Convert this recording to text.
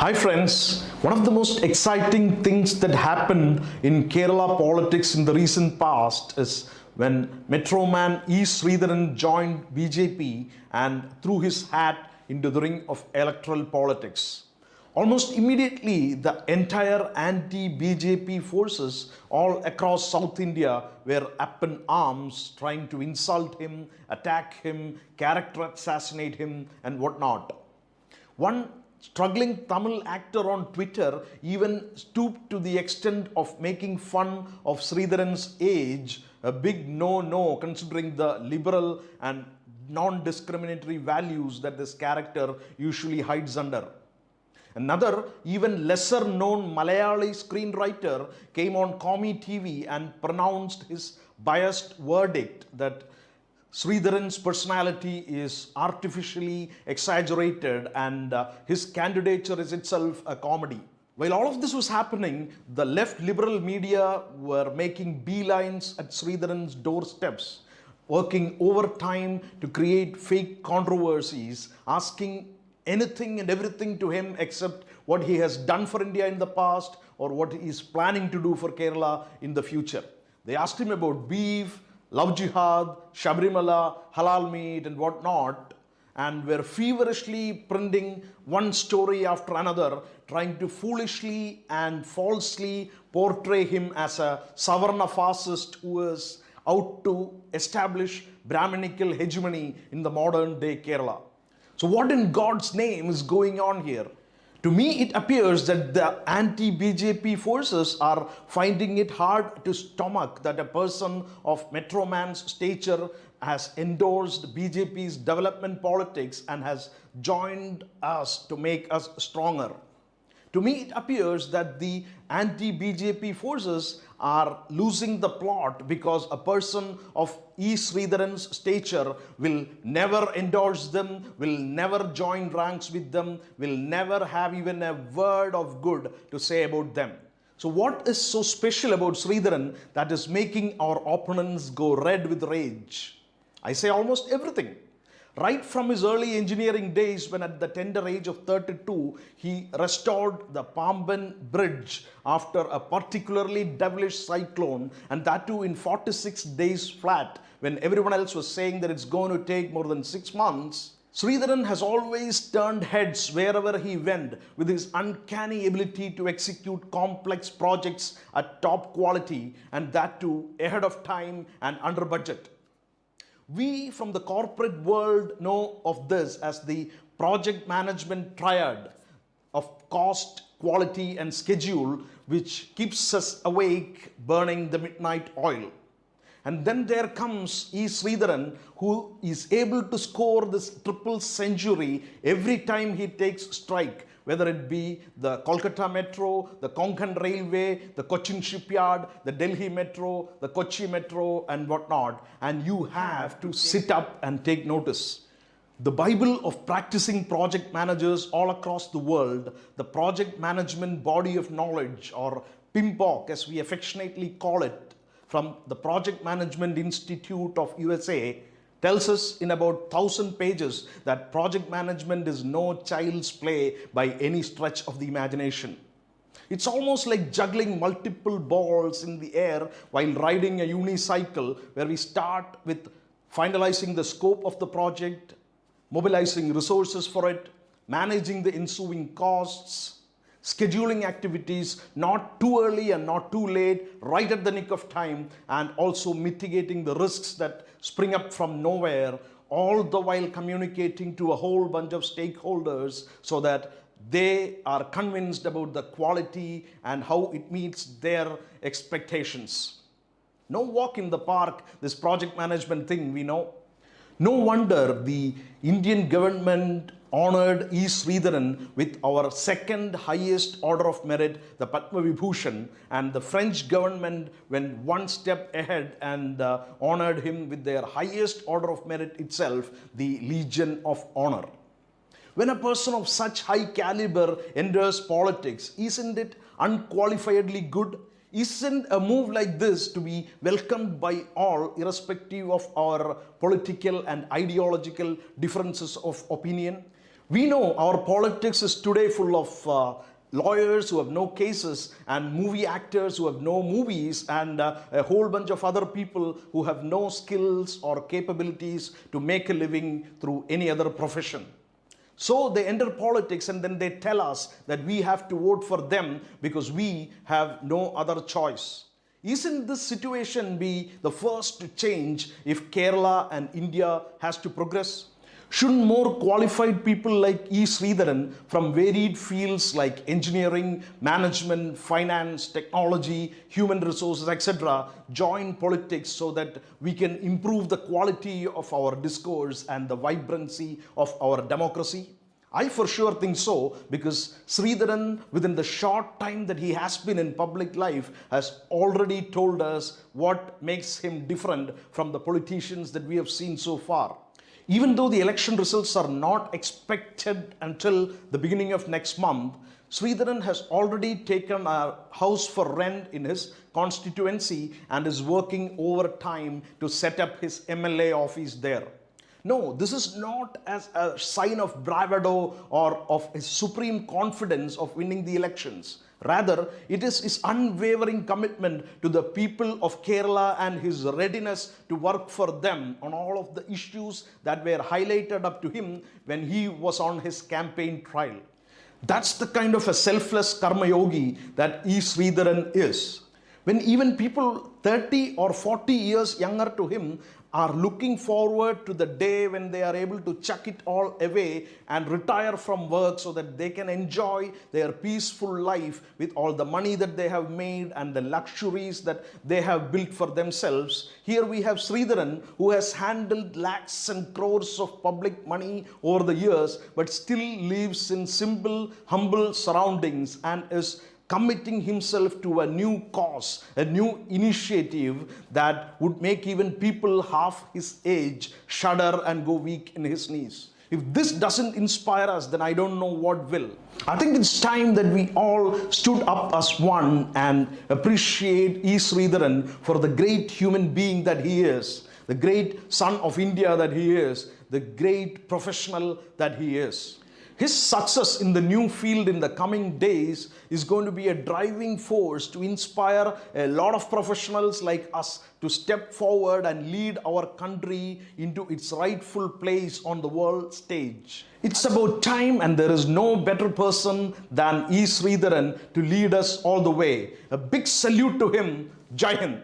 Hi, friends. One of the most exciting things that happened in Kerala politics in the recent past is when Metro Man E. Sridharan joined BJP and threw his hat into the ring of electoral politics. Almost immediately, the entire anti BJP forces all across South India were up in arms, trying to insult him, attack him, character assassinate him, and whatnot. One struggling Tamil actor on Twitter even stooped to the extent of making fun of Sridharan's age, a big no no considering the liberal and non discriminatory values that this character usually hides under. Another, even lesser known Malayali screenwriter came on Comi TV and pronounced his biased verdict that Sridharan's personality is artificially exaggerated and uh, his candidature is itself a comedy. While all of this was happening, the left liberal media were making beelines at Sridharan's doorsteps, working overtime to create fake controversies, asking anything and everything to him except what he has done for India in the past or what he is planning to do for Kerala in the future. They asked him about beef, love jihad, Shabrimala, halal meat, and whatnot, and were feverishly printing one story after another, trying to foolishly and falsely portray him as a Savarna fascist who is out to establish Brahminical hegemony in the modern day Kerala. So, what in God's name is going on here? To me, it appears that the anti BJP forces are finding it hard to stomach that a person of Metro Man's stature has endorsed BJP's development politics and has joined us to make us stronger. To me, it appears that the anti BJP forces are losing the plot because a person of E. Sridharan's stature will never endorse them, will never join ranks with them, will never have even a word of good to say about them. So, what is so special about Sridharan that is making our opponents go red with rage? I say almost everything. Right from his early engineering days, when at the tender age of 32, he restored the Pamban Bridge after a particularly devilish cyclone, and that too in 46 days flat, when everyone else was saying that it's going to take more than six months. Sridharan has always turned heads wherever he went with his uncanny ability to execute complex projects at top quality and that too ahead of time and under budget. We from the corporate world know of this as the project management triad of cost, quality, and schedule, which keeps us awake burning the midnight oil. And then there comes E. Sridharan, who is able to score this triple century every time he takes strike whether it be the Kolkata Metro, the Konkan Railway, the Cochin Shipyard, the Delhi Metro, the Kochi Metro, and whatnot. And you have to sit up and take notice. The Bible of practicing project managers all across the world, the project management body of knowledge, or PMBOK as we affectionately call it, from the Project Management Institute of USA, tells us in about 1000 pages that project management is no child's play by any stretch of the imagination. It's almost like juggling multiple balls in the air while riding a unicycle, where we start with finalizing the scope of the project, mobilizing resources for it, managing the ensuing costs, scheduling activities not too early and not too late, right at the nick of time, and also mitigating the risks that spring up from nowhere, all the while communicating to a whole bunch of stakeholders so that they are convinced about the quality and how it meets their expectations. No walk in the park, this project management thing, we know. No wonder the Indian government honored E. Sridharan with our second highest order of merit, the Padma Vibhushan, and the French government went one step ahead and uh, honored him with their highest order of merit itself, the Legion of Honor. When a person of such high caliber enters politics, isn't it unqualifiedly good? Isn't a move like this to be welcomed by all, irrespective of our political and ideological differences of opinion? We know our politics is today full of uh, lawyers who have no cases and movie actors who have no movies and uh, a whole bunch of other people who have no skills or capabilities to make a living through any other profession. So they enter politics and then they tell us that we have to vote for them because we have no other choice. Isn't this situation be the first to change if Kerala and India has to progress? Shouldn't more qualified people like E. Sridharan from varied fields like engineering, management, finance, technology, human resources, etc., join politics so that we can improve the quality of our discourse and the vibrancy of our democracy? I for sure think so because Sridharan, within the short time that he has been in public life, has already told us what makes him different from the politicians that we have seen so far. Even though the election results are not expected until the beginning of next month, Sridharan has already taken a house for rent in his constituency and is working overtime to set up his MLA office there. No, this is not as a sign of bravado or of his supreme confidence of winning the elections. Rather, it is his unwavering commitment to the people of Kerala and his readiness to work for them on all of the issues that were highlighted up to him when he was on his campaign trail. That's the kind of a selfless karma yogi that E. Sridharan is. When even people 30 or 40 years younger to him are looking forward to the day when they are able to chuck it all away and retire from work so that they can enjoy their peaceful life with all the money that they have made and the luxuries that they have built for themselves. Here we have Sridharan who has handled lakhs and crores of public money over the years but still lives in simple, humble surroundings and is committing himself to a new cause, a new initiative that would make even people half his age shudder and go weak in his knees. If this doesn't inspire us, then I don't know what will. I think it's time that we all stood up as one and appreciate E. Sridharan for the great human being that he is, the great son of India that he is, the great professional that he is. His success in the new field in the coming days is going to be a driving force to inspire a lot of professionals like us to step forward and lead our country into its rightful place on the world stage. It's about time, and there is no better person than E. Sridharan to lead us all the way. A big salute to him. Jai Hind.